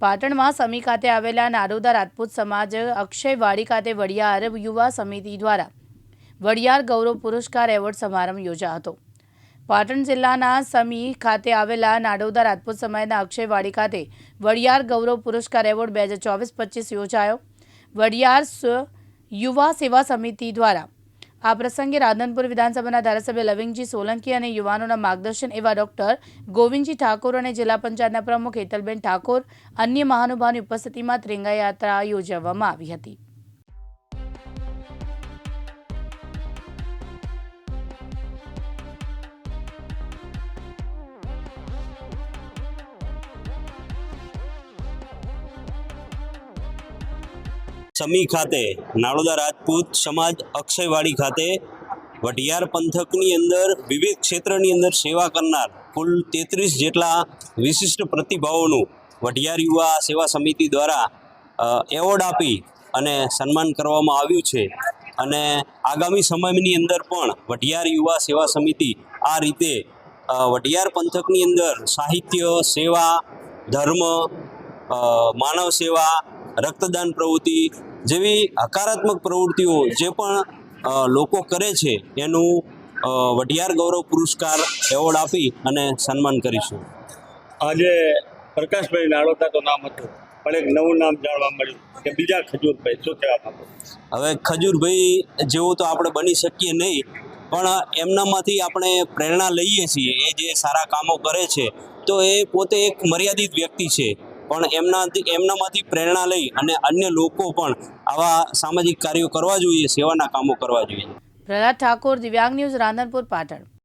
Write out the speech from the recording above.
પાટણમાં સમી ખાતે આવેલા નારોદા રાજપૂત સમાજ અક્ષયવાડી ખાતે વડિયાર યુવા સમિતિ દ્વારા વડિયાર ગૌરવ પુરસ્કાર એવોર્ડ સમારંભ યોજાયો હતો. પાટણ જિલ્લાના સમી ખાતે આવેલા નાડોદા રાજપૂત સમાજના અક્ષયવાડી ખાતે વડિયાર ગૌરવ પુરસ્કાર એવોર્ડ બે હજાર ચોવીસ પચીસ યોજાયો. વડિયાર યુવા સેવા સમિતિ દ્વારા આ પ્રસંગે રાધનપુર વિધાનસભાના ધારાસભ્ય લવિંગજી સોલંકી અને યુવાનોના માર્ગદર્શન એવા ડોક્ટર ગોવિંદજી ઠાકોર અને જિલ્લા પંચાયતના પ્રમુખ હેતલબેન ઠાકોર અન્ય મહાનુભાવની ઉપસ્થિતિમાં ત્રિરંગા યાત્રા યોજવામાં આવી હતી. સમી ખાતે નાળોદા રાજપૂત સમાજ અક્ષયવાડી ખાતે વઢિયાર પંથકની અંદર વિવિધ ક્ષેત્રની અંદર સેવા કરનાર કુલ તેત્રીસ જેટલા વિશિષ્ટ પ્રતિભાવોનું વઢિયાર યુવા સેવા સમિતિ દ્વારા એવોર્ડ આપી અને સન્માન કરવામાં આવ્યું છે. અને આગામી સમયની અંદર પણ વઢિયાર યુવા સેવા સમિતિ આ રીતે વઢિયાર પંથકની અંદર સાહિત્ય, સેવા, ધર્મ માનવ સેવા રક્તદાન પ્રવૃત્તિ જેવી હકારાત્મક પ્રવૃત્તિઓ જે પણ લોકો કરે છે એનું વઢિયાર ગૌરવ પુરસ્કાર એવોર્ડ આપી અને સન્માન કરીશું. આજે પ્રકાશભાઈ નાળોતા તો નામ હતું પણ એક નવું નામ જાણવા મળ્યું કે બીજા ખજૂરભાઈ શું કહેવા માંગો? હવે ખજૂરભાઈ જેવું તો આપણે બની શકીએ નહીં પણ એમનામાંથી આપણે પ્રેરણા લઈએ છીએ એ જે સારા કામો કરે છે તો એ પોતે એક મર્યાદિત વ્યક્તિ છે. પણ એમનાથી એમનામાંથી પ્રેરણા લઈ અને અન્ય લોકો પણ આવા સામાજિક કાર્યો કરવા જોઈએ, સેવાના કામો કરવા જોઈએ. પ્રહલાદ ઠાકોર, દિવ્યાંગ ન્યૂઝ રાધનપુર, પાટણ.